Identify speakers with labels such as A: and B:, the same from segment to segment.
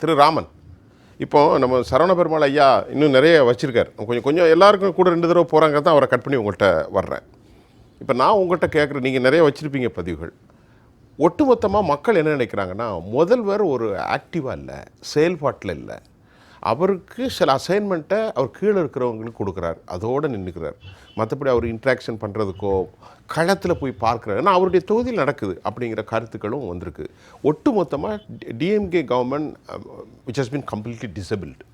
A: திரு ராமன். இப்போ நம்ம சரவண பெருமாள் ஐயா இன்னும் நிறைய வச்சுருக்கார். கொஞ்சம் கொஞ்சம் எல்லாருக்கும் கூட ரெண்டு தடவை போகிறாங்க தான் அவரை கட் பண்ணி உங்கள்கிட்ட வர்றேன். இப்போ நான் உங்கள்கிட்ட கேட்குறேன் நீங்கள் நிறைய வச்சுருப்பீங்க பதிவுகள். ஒட்டுமொத்தமாக மக்கள் என்ன நினைக்கிறாங்கன்னா முதல்வர் ஒரு ஆக்டிவாக இல்லை செயல்பாட்டில் இல்லை. அவருக்கு சில அசைன்மெண்ட்டை அவர் கீழே இருக்கிறவங்களுக்கு கொடுக்குறாரு. அதோடு நின்றுக்கிறார் மற்றபடி அவர் இன்ட்ராக்ஷன் பண்ணுறதுக்கோ களத்தில் போய் பார்க்குறாரு. ஏன்னா அவருடைய தொகுதியில் நடக்குது அப்படிங்கிற கருத்துக்களும் வந்திருக்கு. ஒட்டு மொத்தமாக DMK government which has been completely disabled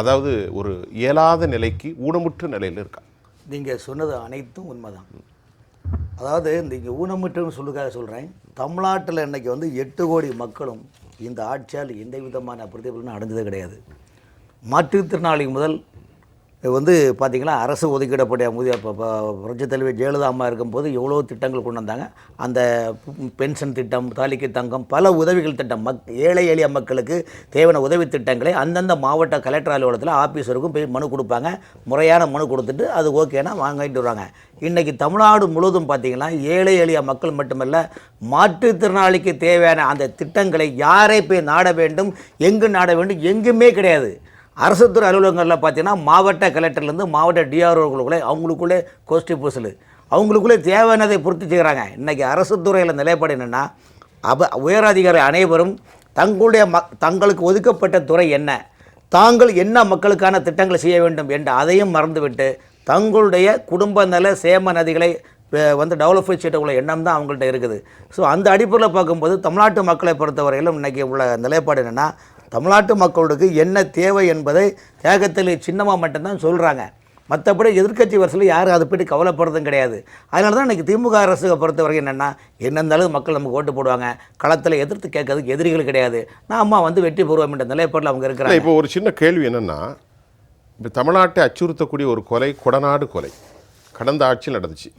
A: அதாவது ஒரு இயலாத நிலைக்கு ஊனமுற்ற நிலையில் இருக்கா
B: நீங்கள் சொன்னது அனைத்தும் உண்மைதான். அதாவது இந்த இங்கே ஊனமுற்றுன்னு சொல்லுக்காக சொல்கிறேன் தமிழ்நாட்டில் இன்றைக்கி வந்து எட்டு கோடி மக்களும் இந்த ஆட்சியால் எந்த விதமான பிரதிபலனும் அடைஞ்சதே கிடையாது. மாற்றுத்திறனாளி முதல் வந்து பார்த்திங்கன்னா அரசு ஒதுக்கிடப்பட்ட முதிய ப- புரட்சித் தலைவி ஜெயலலிதா அம்மா இருக்கும்போது எவ்வளோ திட்டங்கள் கொண்டு வந்தாங்க. அந்த பென்ஷன் திட்டம் தாலிக்கு தங்கம் பல உதவிகள் திட்டம் மக் ஏழை எளிய மக்களுக்கு தேவையான உதவி திட்டங்களை அந்தந்த மாவட்ட கலெக்டர் அலுவலகத்தில் ஆஃபீஸருக்கும் போய் மனு கொடுப்பாங்க. முறையான மனு கொடுத்துட்டு அது ஓகேனா வாங்கிட்டு வருவாங்க. இன்றைக்கி தமிழ்நாடு முழுவதும் பார்த்திங்கன்னா ஏழை எளிய மக்கள் மட்டுமல்ல மாற்றுத்திறனாளிக்கு தேவையான அந்த திட்டங்களை யாரை போய் நாட வேண்டும் எங்கு நாட வேண்டும் எங்குமே கிடையாது. அரசுத்துறை அலுவலகங்களில் பார்த்தீங்கன்னா மாவட்ட கலெக்டர்லேருந்து மாவட்ட டிஆர்ஓகளுக்குள்ளே அவங்களுக்குள்ளே கோஷ்டி பூசல். அவங்களுக்குள்ளே தேவையானதை பூர்த்தி செய்கிறாங்க இன்றைக்கி அரசு துறையில் நிலைப்பாடு என்னென்னா அப உயரதிகாரி அனைவரும் தங்களுடைய ம தங்களுக்கு ஒதுக்கப்பட்ட துறை என்ன தாங்கள் என்ன மக்களுக்கான திட்டங்களை செய்ய வேண்டும் என்று அதையும் மறந்துவிட்டு தங்களுடைய குடும்ப நல சேம நதிகளை வந்து டெவலப் செய்யக்கூடிய எண்ணம் தான் அவங்கள்ட்ட இருக்குது. ஸோ அந்த அடிப்படையில் பார்க்கும்போது தமிழ்நாட்டு மக்களை பொறுத்தவரையிலும் இன்றைக்கி உள்ள நிலைப்பாடு என்னென்னா தமிழ்நாட்டு மக்களுக்கு என்ன தேவை என்பதை தியாகத்தில் சின்னமாக மட்டும்தான் சொல்கிறாங்க மற்றபடி எதிர்க்கட்சி வரிசையில் யாரும் அதை பற்றி கவலைப்படுறதும் கிடையாது. அதனால தான் இன்றைக்கி திமுக அரசு பொறுத்தவரைக்கும் என்னென்னா என்ன இருந்தாலும் மக்கள் நமக்கு ஓட்டு போடுவாங்க. களத்தில் எதிர்த்து கேட்கறதுக்கு எதிரிகள் கிடையாது. நான் அம்மா வந்து வெற்றி பெறுவோம் என்ற நிலைப்பாட்டில் அவங்க இருக்கிறாங்க.
A: இப்போ ஒரு சின்ன கேள்வி என்னென்னா இப்போ தமிழ்நாட்டை அச்சுறுத்தக்கூடிய ஒரு கொலை கொடநாடு கொலை கடந்த ஆட்சியில் நடந்துச்சு.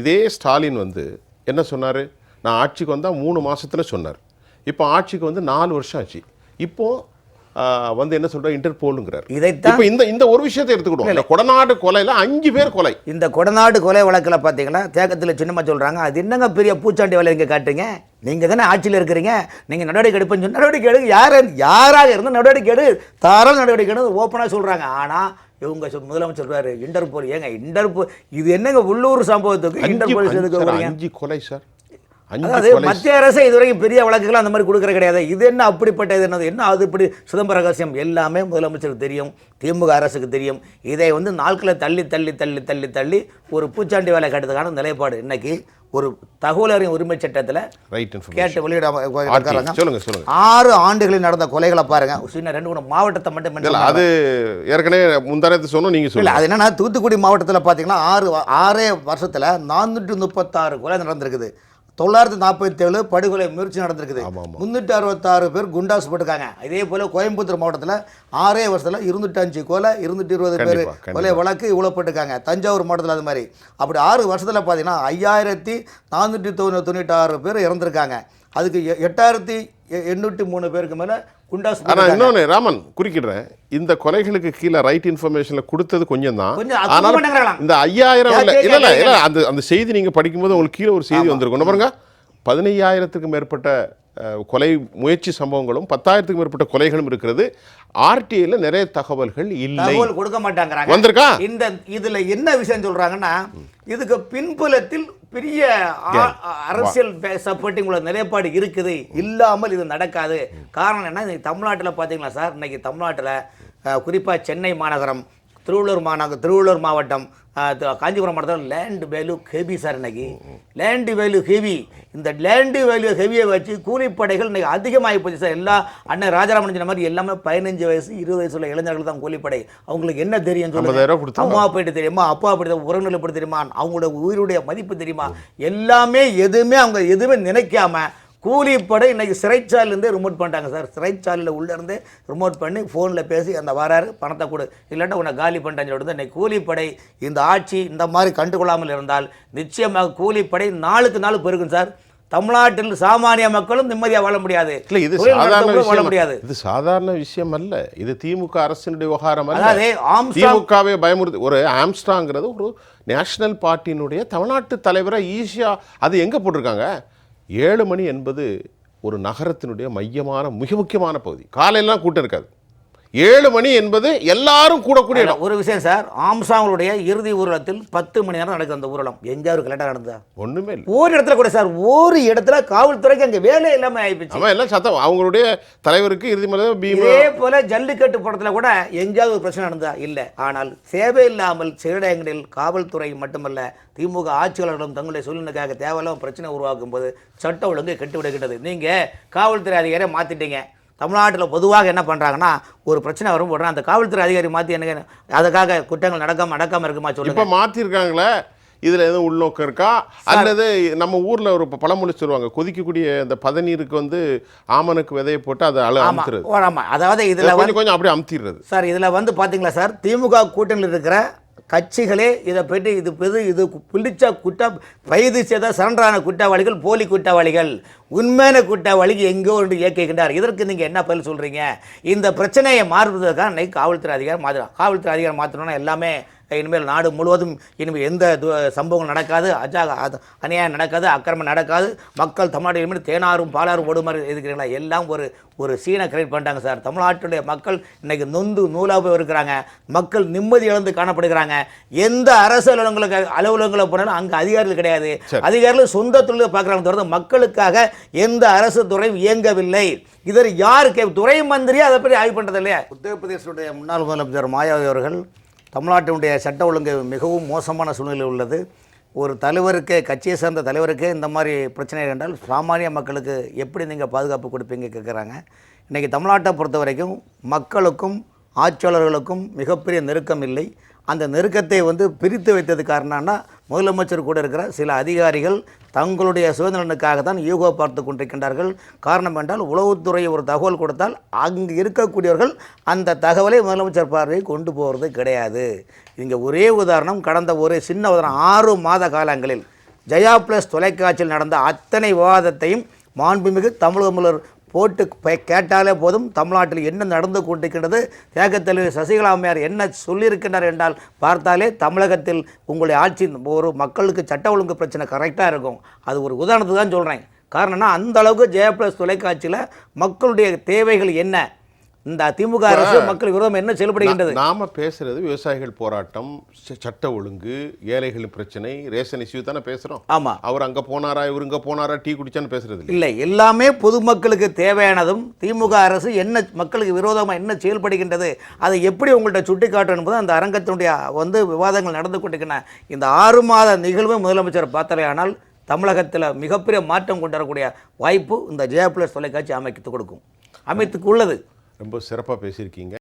A: இதே ஸ்டாலின் வந்து என்ன சொன்னார்? நான் ஆட்சிக்கு வந்தால் மூணு மாசத்துல சொன்னார். இப்போ ஆட்சிக்கு வந்து நாலு வருஷம் ஆச்சு. இப்போ ஆ, வந்து என்ன சொல்ற இன்டர்போலுங்கிறார்.
B: இதைத்தான்
A: இந்த இந்த ஒரு விஷயத்தை எடுத்துக்கிடுவோம். இந்த கொடநாடு கொலையில் அஞ்சு பேர் கொலை.
B: இந்த கொடநாடு கொலை வழக்கில் பார்த்தீங்கன்னா தேக்கத்தில் சின்னமாக சொல்கிறாங்க அது என்னங்க பெரிய பூச்சாண்டி வேலை இங்கே காட்டுங்க நீங்கள் தானே ஆட்சியில் இருக்கிறீங்க? நீங்கள் நடவடிக்கை எடுப்பேன்னு சொல்லி நடவடிக்கை எடுங்க. யார் யாராக இருந்தால் நடவடிக்கை எடு? தாராள நடவடிக்கை எடு ஓப்பனாக சொல்கிறாங்க ஆனால் இவங்க முதலமைச்சர் சொல்றாரு இன்டர்போல். ஏங்க இன்டர்போல் இது என்னங்க உள்ளூர் சம்பவத்துக்கு இன்டர்போல்
A: அஞ்சு- கொலை சார்.
B: அதாவது மத்திய அரசு இதுவரைக்கும் பெரிய வழக்குகள் அந்த மாதிரி கொடுக்கற கிடையாது. இது என்ன அப்படிப்பட்ட இது என்னது? என்ன அது இப்படி சிதம்பர ரகசியம்? எல்லாமே முதலமைச்சருக்கு தெரியும் திமுக அரசுக்கு தெரியும். இதை வந்து நாட்களை தள்ளி தள்ளி தள்ளி தள்ளி தள்ளி ஒரு பூச்சாண்டி வேலை கட்டுறதுக்கான நிலைப்பாடு. இன்னைக்கு ஒரு தகவல் அறியும் உரிமை சட்டத்தில் கேட்டு வெளியிட இருக்காங்க
A: சொல்லுங்க சொல்லுங்க.
B: ஆறு ஆண்டுகளில் நடந்த கொலைகளை பாருங்க. சின்ன ரெண்டு மூணு மாவட்டத்தை மட்டும்
A: அது ஏற்கனவே முந்தானத்து சொன்னோம் நீங்க
B: இல்லை
A: சொல்லுங்க.
B: அது என்னன்னா தூத்துக்குடி மாவட்டத்தில் பார்த்தீங்கன்னா ஆறு ஆறே வருஷத்தில் நானூற்றி முப்பத்தாறு கொலை நடந்திருக்குது. தொள்ளாயிரத்தி நாற்பத்தி ஏழு படுகொலை முயற்சி நடந்திருக்குது. முந்நூற்றி அறுபத்தாறு பேர் குண்டாஸ் போட்டிருக்காங்க. இதே போல் கோயம்புத்தூர் மாவட்டத்தில் ஆறே வருஷத்தில் இருநூற்றி அஞ்சு கொலை இருநூற்றி இருபது பேர். கொலை வழக்கு இவ்வளோ போட்டிருக்காங்க தஞ்சாவூர் மாவட்டத்தில் அது மாதிரி. அப்படி ஆறு வருஷத்தில் பார்த்தீங்கன்னா ஐயாயிரத்தி நானூற்றி தொண்ணூ தொண்ணூற்றாறு பேர் இறந்துருக்காங்க. அதுக்கு எட்டாயிரத்தி எண்ணூற்றி மூணு பேருக்கு மேலே குண்டாஸ்
A: ஆனா
B: போட்டிருக்காங்க.
A: இன்னொன்னு ராமன் குறுக்கிடுறேன். இந்த கொலைகளுக்கு கீழே ரைட் இன்ஃபர்மேஷன்ல கொடுத்தது கொஞ்சம் தான் ஆனால். இந்த ஐயாயிரம் இல்ல இல்ல இல்ல அந்த அந்த செய்தி நீங்க படிக்கும்போது உங்களுக்கு கீழே ஒரு செய்தி வந்திருக்கும். பாருங்க பதினையாயிரத்துக்கு மேற்பட்ட கொலை முயற்சி சம்பவங்களும் பத்தாயிரத்துக்கு மேற்பட்ட கொலைகளும் இருக்கிறது. ஆர்டிஐல நிறைய தகவல்கள் இல்லை.
B: தகவல் கொடுக்க மாட்டாங்கிறாங்க.
A: வந்திருக்கா?
B: இந்த இதுல என்ன விஷயம் சொல்றாங்கன்னா இதுக்கு பின்புலத்தில் பெரிய அரசியல் சப்போர்ட்டிங் உள்ள நிலைப்பாடு இருக்குது. இல்லாமல் இது நடக்காது. காரணம் என்ன? தமிழ்நாட்டில் பார்த்தீங்களா சார்? இன்னைக்கு தமிழ்நாட்டில் குறிப்பாக சென்னை மாநகரம். திருவள்ளூர் மாநகர் திருவள்ளூர் மாவட்டம் காஞ்சிபுரம் மாவட்டத்தில் லேண்ட் வேல்யூ ஹெவி சார் இன்னைக்கு. லேண்ட் வேல்யூ ஹெவி இந்த லேண்ட் வேல்யூ ஹெவியை வச்சு கூலிப்படைகள் இன்னைக்கு அதிகமாகி போச்சு சார் எல்லா அண்ணன் ராஜாராமன் சொன்ன மாதிரி எல்லாமே பதினஞ்சு வயசு இருபது வயசு உள்ள இளைஞர்கள் தான் கூலிப்படை. அவங்களுக்கு என்ன தெரியும் சொல்லுங்க? அம்மா போயிட்டு தெரியுமா? அப்பா அப்படி உறவுகளை எப்படி தெரியுமா? அவங்களோட உயிருடைய மதிப்பு தெரியுமா? எல்லாமே எதுவுமே அவங்க எதுவுமே நினைக்காம கூலிப்படை இன்னைக்கு சிறைச்சாலையிலேருந்தே ரிமோட் பண்ணிட்டாங்க சார். சிறைச்சாலையில் உள்ளே இருந்தே ரிமோட் பண்ணி ஃபோனில் பேசி அந்த வராரு பணத்தை கொடு. இல்லாட்டா உன்னை காலி பண்ணிட்டான்னு சொல்லிட்டு இன்னைக்கு கூலிப்படை இந்த ஆட்சி இந்த மாதிரி கண்டுகொள்ளாமல் இருந்தால் நிச்சயமாக கூலிப்படை நாளுக்கு நாள் பெருகும் சார். தமிழ்நாட்டில் சாமானிய மக்களும் நிம்மதியாக வாழ முடியாது.
A: இல்ல இது சாதாரண
B: வாழ
A: விஷயம்
B: முடியாது.
A: இது சாதாரண விஷயம் அல்ல. இது திமுக அரசினுடைய விவகாரம்
B: அதாவது
A: திமுகவே பயமுறுத்தி ஒரு ஆம்ஸ்டாங்கிறது ஒரு நேஷனல் பார்ட்டியினுடைய தமிழ்நாட்டு தலைவரை ஈஸியா அது எங்க போட்டிருக்காங்க? ஏழு மணி என்பது ஒரு நகரத்தினுடைய மையமான மிக முக்கியமான பகுதி. காலையெல்லாம் கூட்டம் இருக்காது. ஏழு மணி என்பது எல்லாரும் கூடக்கூடிய இடம்.
B: ஒரு விஷயம் சார் ஆம்சாங்களுடைய இறுதி ஊர்வலத்தில் பத்து மணி நேரம் நடக்குது அந்த ஊர்வலம். எங்கேயாவது கரெக்டாக நடந்ததா?
A: ஒண்ணுமே இல்லை.
B: ஒரு இடத்துல கூட சார் ஒரு இடத்துல காவல்துறைக்கு அங்கே வேலை இல்லாமல் ஆயிப்போச்சு.
A: அவன் எல்லாம் சத்தம். அவங்களுடைய தலைவருக்கு இறுதி மலை
B: இதே போல ஜல்லிக்கட்டு படத்துல கூட எங்கேயாவது ஒரு பிரச்சனை நடந்தா இல்லை. ஆனால் சேவை இல்லாமல் சிறுடங்களில் காவல்துறை மட்டுமல்ல திமுக ஆட்சியாளர்களும் தங்களுடைய சூழ்நிலைக்காக தேவையில்லாம பிரச்சனை உருவாக்கும் போது சட்ட ஒழுங்கு கெட்டு விடுகின்றது நீங்க காவல்துறை அதிகாரியை மாத்திட்டீங்க. தமிழ்நாட்டில் பொதுவாக என்ன பண்ணுறாங்கன்னா ஒரு பிரச்சனை வரும் உடனே அந்த காவல்துறை அதிகாரி மாற்றி என்ன அதுக்காக குற்றங்கள் நடக்காம நடக்காம இருக்குமா
A: இப்ப
B: சொல்லுங்க
A: மாத்திருக்காங்களே இதுல எதுவும் உள்நோக்கம் இருக்கா? அல்லது நம்ம ஊர்ல ஒரு பழமொழி சொல்லுவாங்க கொதிக்கக்கூடிய அந்த பதநீருக்கு வந்து ஆமனுக்கு விதையை போட்டு அதை
B: ஆமா.
A: அமுத்துறது.
B: ஓ, ஆமா. அதாவது இதுல வந்து
A: கொஞ்சம் கொஞ்சம் அப்படியே அமுத்திடுறது.
B: சார் இதில் வந்து பார்த்தீங்களா சார் திமுக கூட்டணியில் இருக்கிற கட்சிகளே இதை பற்றி இது பெரு இது பிடிச்ச குற்ற வயது செய்த சரண்டரான குற்றவாளிகள் போலி குற்றவாளிகள் உண்மையான குற்றவாளிக்கு எங்கோ ஒன்று இயக்குகின்றார். இதற்கு நீங்கள் என்ன பதில் சொல்கிறீங்க இந்த பிரச்சனையை மாறுவதற்காக காவல்துறை அதிகாரம் மாற்றலாம் காவல்துறை அதிகாரம் மாற்றணும்னா எல்லாமே இனிமேல் நாடு முழுவதும் இனிமேல் எந்த து- சம்பவங்கள் நடக்காது அஜா அது- அநியாயம் நடக்காது அக்கிரமம் நடக்காது. மக்கள் தமிழ்நாடு இனிமேல் தேனாரும் பாலாரும் ஓடுமாறு இருக்கிறீங்களா எல்லாம் ஒரு ஒரு சீனை கிரியேட் பண்ணிட்டாங்க சார். தமிழ்நாட்டுடைய மக்கள் இன்னைக்கு நொந்து நூலாக போய் இருக்கிறாங்க. மக்கள் நிம்மதி இழந்து காணப்படுகிறாங்க. எந்த அரசு அலுவலகங்களுக்கு அலுவலகங்களை போனாலும் அங்கே அதிகாரிகள் கிடையாது. அதிகாரிகள் சொந்த தொழிலை பார்க்குறாங்க தவிர மக்களுக்காக எந்த அரசு துறையும் இயங்கவில்லை. இதில் யார் கே துறை மந்திரி அதை பற்றி ஆய்வு பண்ணுறது இல்லையா உத்தரப்பிரதேசனுடைய முன்னாள் முதலமைச்சர் மாயாவதி அவர்கள் தமிழ்நாட்டினுடைய சட்ட ஒழுங்கு மிகவும் மோசமான சூழ்நிலை உள்ளது. ஒரு தலைவருக்கே கட்சியை சேர்ந்த தலைவருக்கே இந்த மாதிரி பிரச்சனை என்றால் சாமானிய மக்களுக்கு எப்படி நீங்கள் பாதுகாப்பு கொடுப்பீங்க கேட்குறாங்க இன்றைக்கி தமிழ்நாட்டை பொறுத்த வரைக்கும் மக்களுக்கும் ஆட்சியாளர்களுக்கும் மிகப்பெரிய நெருக்கம் இல்லை. அந்த நெருக்கத்தை வந்து பிரித்து வைத்தது காரணம்னா முதலமைச்சர் கூட இருக்கிற சில அதிகாரிகள் தங்களுடைய சுதந்திரனுக்காக தான் யூகோ பார்த்து கொண்டிருக்கின்றார்கள். காரணம் என்றால் உளவுத்துறை ஒரு தகவல் கொடுத்தால் அங்கு இருக்கக்கூடியவர்கள் அந்த தகவலை முதலமைச்சர் பார்வையை கொண்டு போகிறது கிடையாது. இங்கே ஒரே உதாரணம் கடந்த ஒரு சின்ன உதாரணம் ஆறு மாத காலங்களில் ஜெயா ப்ளஸ் தொலைக்காட்சியில் நடந்த அத்தனை விவாதத்தையும் மாண்புமிகு தமிழக முதல்வர் போட்டு கேட்டாலே போதும். தமிழ்நாட்டில் என்ன நடந்து கொண்டிருக்கின்றது? தேக்கத்தலைவர் சசிகலா அம்மையார் என்ன சொல்லியிருக்கின்றார் என்றால் பார்த்தாலே தமிழகத்தில் உங்களுடைய ஆட்சி ஒரு மக்களுக்கு சட்ட ஒழுங்கு பிரச்சனை கரெக்டாக இருக்கும். அது ஒரு உதாரணத்துக்கு தான் சொல்கிறேன் காரணம்னா அந்த அளவுக்கு தொலைக்காட்சியில் மக்களுடைய தேவைகள் என்ன? இந்த திமுக அரசு மக்கள் விரோதம் என்ன செயல்படுகின்றது?
A: நாம பேசுறது விவசாயிகள் போராட்டம் சட்ட ஒழுங்கு ஏழைகளின் பிரச்சனை ரேஷன் இஷ்யூ தானே பேசுறோம்.
B: ஆமாம்
A: அவர் அங்க போனாரா இவர் இங்க போனாரா டீ குடிச்சான்னு பேசுறது இல்லை
B: எல்லாமே பொதுமக்களுக்கு தேவையானதும் திமுக அரசு என்ன மக்களுக்கு விரோதமாக என்ன செயல்படுகின்றது அதை எப்படி உங்கள்கிட்ட சுட்டி காட்டும் என்பது அந்த அரங்கத்தினுடைய வந்து விவாதங்கள் நடந்து கொண்டிருக்கின்றன. இந்த ஆறு மாத நிகழ்வு முதலமைச்சர் பார்த்தாலே ஆனால் தமிழகத்தில் மிகப்பெரிய மாற்றம் கொண்டு வரக்கூடிய வாய்ப்பு இந்த ஜெயா பிளஸ் தொலைக்காட்சி அமைத்து கொடுக்கும். அமைத்துக்கு உள்ளது.
A: ரொம்ப சிறப்பாக பேசியிருக்கீங்க.